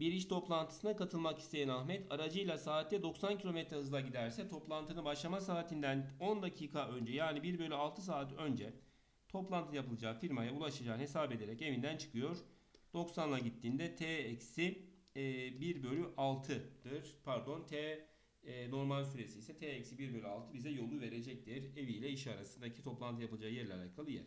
Bir iş toplantısına katılmak isteyen Ahmet aracıyla saatte 90 km hızla giderse toplantının başlama saatinden 10 dakika önce yani 1 bölü 6 saat önce toplantı yapılacağı firmaya ulaşacağını hesap ederek evinden çıkıyor. 90 ile gittiğinde t eksi e, 1 bölü 6'dır. Pardon t e, normal süresi ise t eksi 1 bölü 6 bize yolu verecektir. Eviyle iş arasındaki toplantı yapılacağı yerle alakalı yer.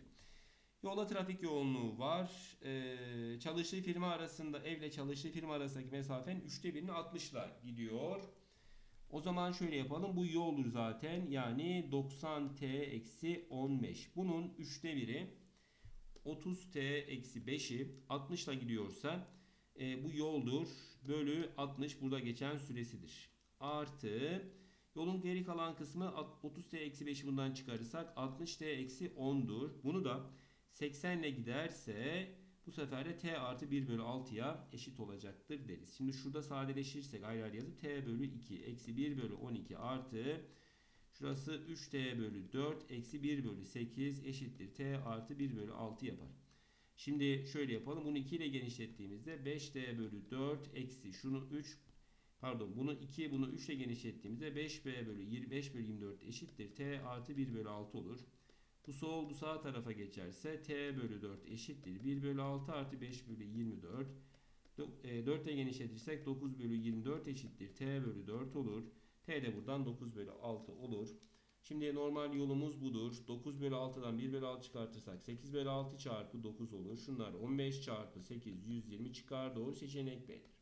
Yolda trafik yoğunluğu var. Ee, çalıştığı firma arasında evle çalıştığı firma arasındaki mesafenin üçte birini 60 ile gidiyor. O zaman şöyle yapalım. Bu yoldur zaten. Yani 90t eksi 15. Bunun üçte biri 30t eksi 5'i 60 ile gidiyorsa e, bu yoldur. Bölü 60 burada geçen süresidir. Artı yolun geri kalan kısmı 30t eksi 5'i bundan çıkarırsak 60t eksi 10'dur. Bunu da 80 ile giderse bu sefer de t artı 1 bölü 6'ya eşit olacaktır deriz. Şimdi şurada sadeleştirirsek ayrı ayrı yazıp t bölü 2 eksi 1 bölü 12 artı şurası 3t bölü 4 eksi 1 bölü 8 eşittir t artı 1 bölü 6 yapar. Şimdi şöyle yapalım. Bunu 2 ile genişlettiğimizde 5t bölü 4 eksi şunu 3 pardon bunu 2 bunu 3 ile genişlettiğimizde 5b bölü 25 bölü 24 eşittir t artı 1 bölü 6 olur. Bu sol bu sağ tarafa geçerse t bölü 4 eşittir. 1 bölü 6 artı 5 bölü 24. 4 ile genişletirsek 9 bölü 24 eşittir. t bölü 4 olur. t de buradan 9 bölü 6 olur. Şimdi normal yolumuz budur. 9 bölü 6'dan 1 bölü 6 çıkartırsak 8 bölü 6 çarpı 9 olur. Şunlar 15 çarpı 8 120 çıkar. Doğru seçenek B'dir.